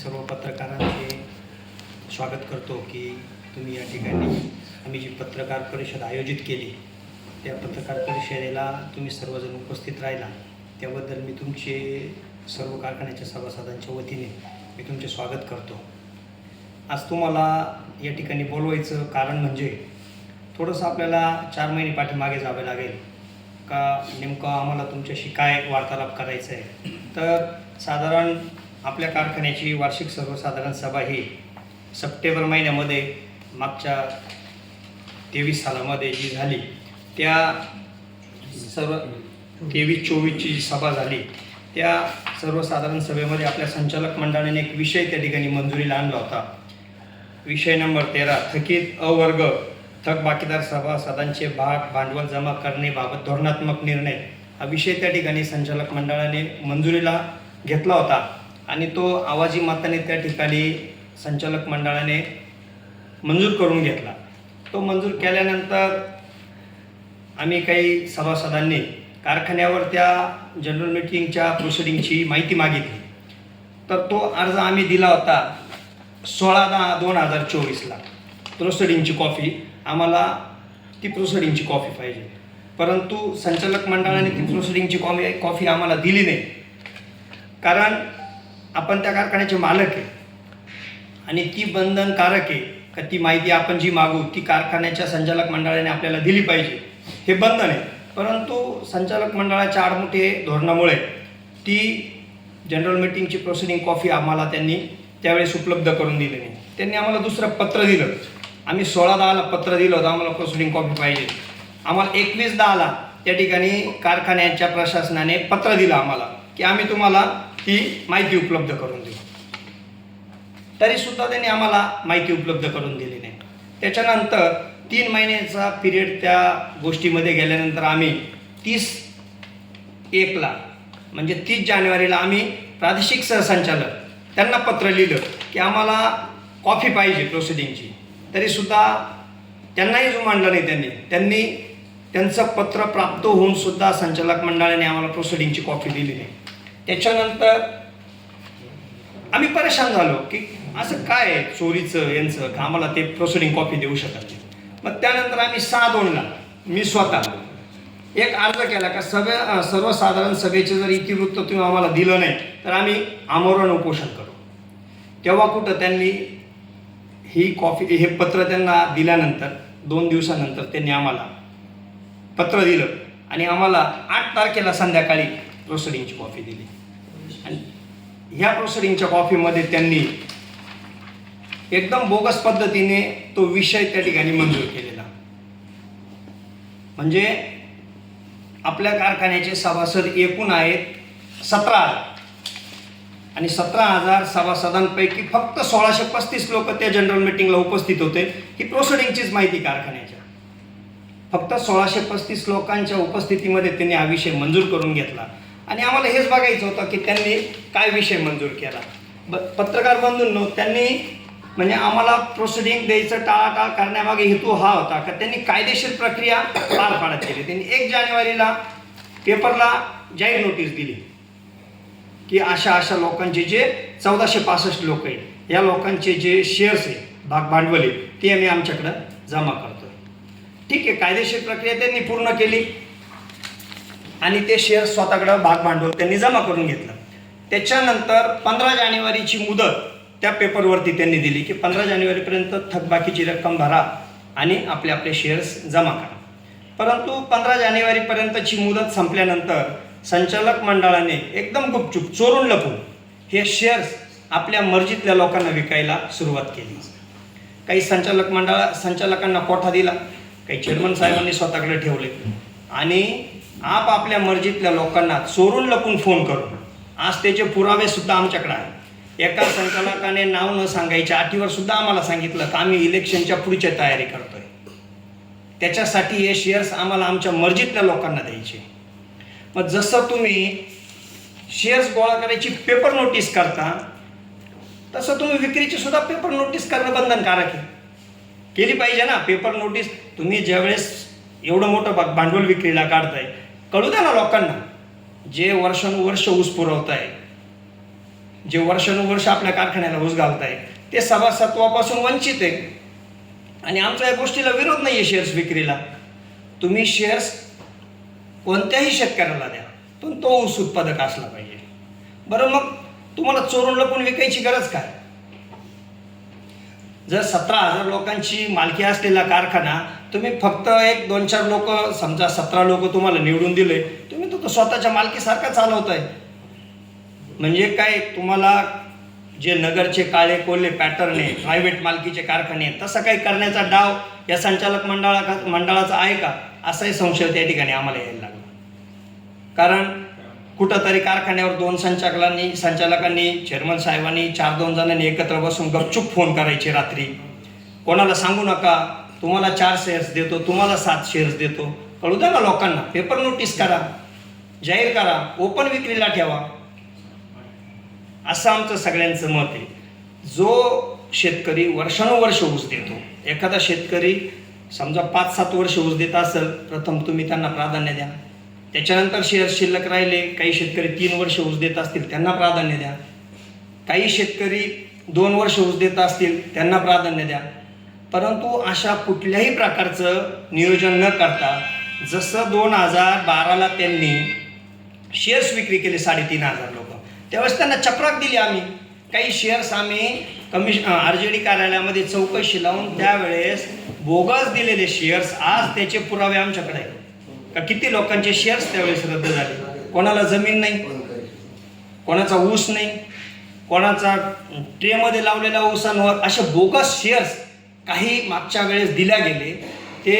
सर्व पत्रकारांचे स्वागत करतो की तुम्ही या ठिकाणी आम्ही जी पत्रकार परिषद आयोजित केली त्या पत्रकार परिषदेला तुम्ही सर्वजण उपस्थित राहिला. त्याबद्दल मी तुमचे सर्व कारखान्याच्या सभासदांच्या वतीने मी तुमचे स्वागत करतो. आज तुम्हाला या ठिकाणी बोलवायचं कारण म्हणजे थोडंसं आपल्याला चार महिने पाठीमागे जावे लागेल. का नेमकं आम्हाला तुमच्याशी काय वार्तालाप करायचं आहे तर साधारण आपल्या कारखान्याची वार्षिक सर्वसाधारण सभा ही सप्टेंबर महिन्यामध्ये मागच्या तेवीस सालामध्ये जी झाली त्या सर्व तेवीस चोवीसची जी सभा झाली त्या सर्वसाधारण सभेमध्ये आपल्या संचालक मंडळाने एक विषय त्या ठिकाणी मंजुरीला आणला होता. विषय नंबर तेरा थकीत अवर्ग थक बाकीदार सभासदांचे भाग भांडवल जमा करण्याबाबत धोरणात्मक निर्णय हा विषय त्या ठिकाणी संचालक मंडळाने मंजुरीला घेतला होता. आणि तो आवाजी मताने त्या ठिकाणी संचालक मंडळाने मंजूर करून घेतला. तो मंजूर केल्यानंतर आम्ही काही सभासदांनी कारखान्यावर त्या जनरल मिटिंगच्या प्रोसिडिंगची माहिती मागितली. तर तो अर्ज आम्ही दिला होता सोळा दहा दोन हजार चोवीसला. प्रोसिडिंगची कॉफी आम्हाला ती प्रोसिडिंगची कॉफी पाहिजे. परंतु संचालक मंडळाने ती प्रोसिडिंगची कॉफी कॉफी आम्हाला दिली नाही. कारण आपण त्या कारखान्याचे मालक आहे. आणि ती बंधनकारक आहे का ती माहिती आपण जी मागू ती कारखान्याच्या संचालक मंडळाने आपल्याला दिली पाहिजे. हे बंधन आहे. परंतु संचालक मंडळाच्या आडमुठे धोरणामुळे ती जनरल मिटिंगची प्रोसिडिंग कॉफी आम्हाला त्यांनी त्यावेळेस उपलब्ध करून दिली नाही. त्यांनी आम्हाला दुसरं पत्र दिलं. आम्ही सोळा दहाला पत्र दिलं होतं. आम्हाला प्रोसिडिंग कॉफी पाहिजे. आम्हाला एकवीस दहाला त्या ठिकाणी कारखान्याच्या प्रशासनाने पत्र दिलं आम्हाला की आम्ही तुम्हाला ती माहिती उपलब्ध करून देऊ तरी सुद्धा त्यांनी आम्हाला माहिती उपलब्ध करून दिली नाही. त्याच्यानंतर तीन महिन्याचा पिरियड त्या गोष्टीमध्ये गेल्यानंतर आम्ही तीस एकला म्हणजे तीस जानेवारीला आम्ही प्रादेशिक सहसंचालक त्यांना पत्र लिहिलं की आम्हाला कॉफी पाहिजे प्रोसिडिंगची तरीसुद्धा त्यांनाही जो मांडला नाही त्यांनी त्यांनी त्यांचं पत्र प्राप्त होऊन सुद्धा संचालक मंडळाने आम्हाला प्रोसिडिंगची कॉफी दिली नाही. त्याच्यानंतर आम्ही परेशान झालो की असं काय आहे चोरीचं यांचं? का आम्हाला ते प्रोसिडिंग कॉपी देऊ शकत नाही? मग त्यानंतर आम्ही सहा दोनला मी स्वतः एक अर्ज केला का सभे सर्वसाधारण सभेचे जर इतिवृत्त तुम्ही आम्हाला दिलं नाही तर आम्ही आमरण उपोषण करू. तेव्हा कुठं त्यांनी ही कॉफी हे पत्र त्यांना दिल्यानंतर दोन दिवसानंतर त्यांनी आम्हाला पत्र दिलं आणि आम्हाला आठ तारखेला संध्याकाळी प्रोसिडिंगची कॉफी दिली. ह्या प्रोसिडिंगच्या कॉफीमध्ये त्यांनी एकदम बोगस पद्धतीने तो विषय त्या ठिकाणी मंजूर केलेला. म्हणजे आपल्या कारखान्याचे सभासद एकूण आहेत सतरा आणि सतरा हजार सभासदांपैकी फक्त सोळाशे पस्तीस लोक त्या जनरल मिटिंगला उपस्थित होते. ही प्रोसिडिंगचीच माहिती कारखान्याच्या. फक्त सोळाशे पस्तीस लोकांच्या उपस्थितीमध्ये त्यांनी हा विषय मंजूर करून घेतला. आणि आम्हाला हेच बघायचं होतं की त्यांनी काय विषय मंजूर केला. ब पत्रकार बंधूंनो त्यांनी म्हणजे आम्हाला प्रोसिडिंग द्यायचं टाळाटाळ करण्यामागे हेतू हा होता का त्यांनी कायदेशीर प्रक्रिया पार पाडत केली. त्यांनी एक जानेवारीला पेपरला जाहीर नोटीस दिली की अशा अशा लोकांचे जे चौदाशे पासष्ट लोक आहेत या लोकांचे जे शेअर्स आहे भाग भांडवल आहे ते आम्ही आमच्याकडं जमा करतो ठीक आहे कायदेशीर प्रक्रिया त्यांनी पूर्ण केली. आणि ते शेअर स्वतःकडं भाग भांडवल त्यांनी जमा करून घेतलं. त्याच्यानंतर पंधरा जानेवारीची मुदत त्या पेपरवरती त्यांनी दिली की पंधरा जानेवारीपर्यंत थकबाकीची रक्कम भरा आणि आपले आपले शेअर्स जमा करा. परंतु पंधरा जानेवारीपर्यंतची मुदत संपल्यानंतर संचालक मंडळाने एकदम गुपचूप चोरून लपून हे शेअर्स आपल्या मर्जीतल्या लोकांना विकायला सुरुवात केली. काही संचालक मंडळा संचालकांना कोठा दिला काही चेअरमन साहेबांनी स्वतःकडे ठेवले. आणि आप आपल्या मर्जीतल्या लोकांना चोरून लपून फोन करून आज त्याचे पुरावे सुद्धा आमच्याकडे आहेत. एका संचालकाने नाव न सांगायच्या अटीवर सुद्धा आम्हाला सांगितलं की आम्ही इलेक्शनच्या पुढची तयारी करतोय. त्याच्यासाठी हे शेअर्स आम्हाला आमच्या मर्जीतल्या लोकांना द्यायचे. मग जसं तुम्ही शेअर्स गोळा करायची पेपर नोटीस करता तसं तुम्ही विक्रीची सुद्धा पेपर नोटीस करणं बंधनकारक आहे. केली पाहिजे ना पेपर नोटीस तुम्ही ज्यावेळेस एवढं मोठं भांडवल विक्रीला काढताय कळू द्या ना लोकांना जे वर्षानुवर्ष ऊस पुरवत आहे जे वर्षानुवर्ष आपल्या कारखान्याला ऊस घालत आहे ते सभासत्वापासून वंचित आहे. आणि आमचा या गोष्टीला विरोध नाही आहे शेअर्स विक्रीला. तुम्ही शेअर्स कोणत्याही शेतकऱ्याला द्या पण तो ऊस उत्पादक असला पाहिजे. बरं मग तुम्हाला चोरून लपून विकायची गरज काय? जर सतरा हजार लोकांची मालकी असलेला कारखाना तुम्ही फक्त एक दोन चार लोक समजा सतरा लोक तुम्हाला निवडून दिले तुम्ही तो स्वतःच्या मालकीसारखा चालवताय. म्हणजे काय तुम्हाला जे नगरचे काळे कोल्हे पॅटर्न आहे प्रायव्हेट मालकीचे कारखाने आहेत तसं काही करण्याचा डाव या संचालक मंडळा मंडळाचा आहे का? असाही संशय त्या ठिकाणी आम्हाला यायला लागला. कारण कुठंतरी कारखान्यावर दोन संचालकांनी संचालकांनी चेअरमन साहेबांनी चार दोन जणांनी एकत्र बसून गपचूप फोन करायचे रात्री. कोणाला सांगू नका तुम्हाला चार शेअर्स देतो तुम्हाला सात शेअर्स देतो. कळू द्या ना लोकांना पेपर नोटीस करा जाहीर करा ओपन विक्रीला ठेवा. असं आमचं सगळ्यांचं मत आहे. जो शेतकरी वर्षानुवर्ष ऊस देतो एखादा शेतकरी समजा पाच सात वर्ष ऊस देत असेल प्रथम तुम्ही त्यांना प्राधान्य द्या. त्याच्यानंतर शेअर शिल्लक राहिले. काही शेतकरी तीन वर्ष ऊस देत असतील त्यांना प्राधान्य द्या. काही शेतकरी दोन वर्ष ऊस देत असतील त्यांना प्राधान्य द्या. परंतु अशा कुठल्याही प्रकारचं नियोजन न करता जसं दोन हजार बाराला त्यांनी शेअर्स विक्री केले साडेतीन हजार लोक. त्यावेळेस त्यांना चपराक दिली आम्ही. काही शेअर्स आम्ही कमिश आर जे डी कार्यालयामध्ये चौकशी लावून त्यावेळेस बोगस दिलेले शेअर्स आज त्याचे पुरावे आमच्याकडे आहेत. का किती लोकांचे शेअर्स त्यावेळेस रद्द झाले? कोणाला जमीन नाही कोणाचा ऊस नाही कोणाचा ट्रेमध्ये लावलेल्या ऊसांवर असे बोगस शेअर्स काही मागच्या वेळेस दिल्या गेले ते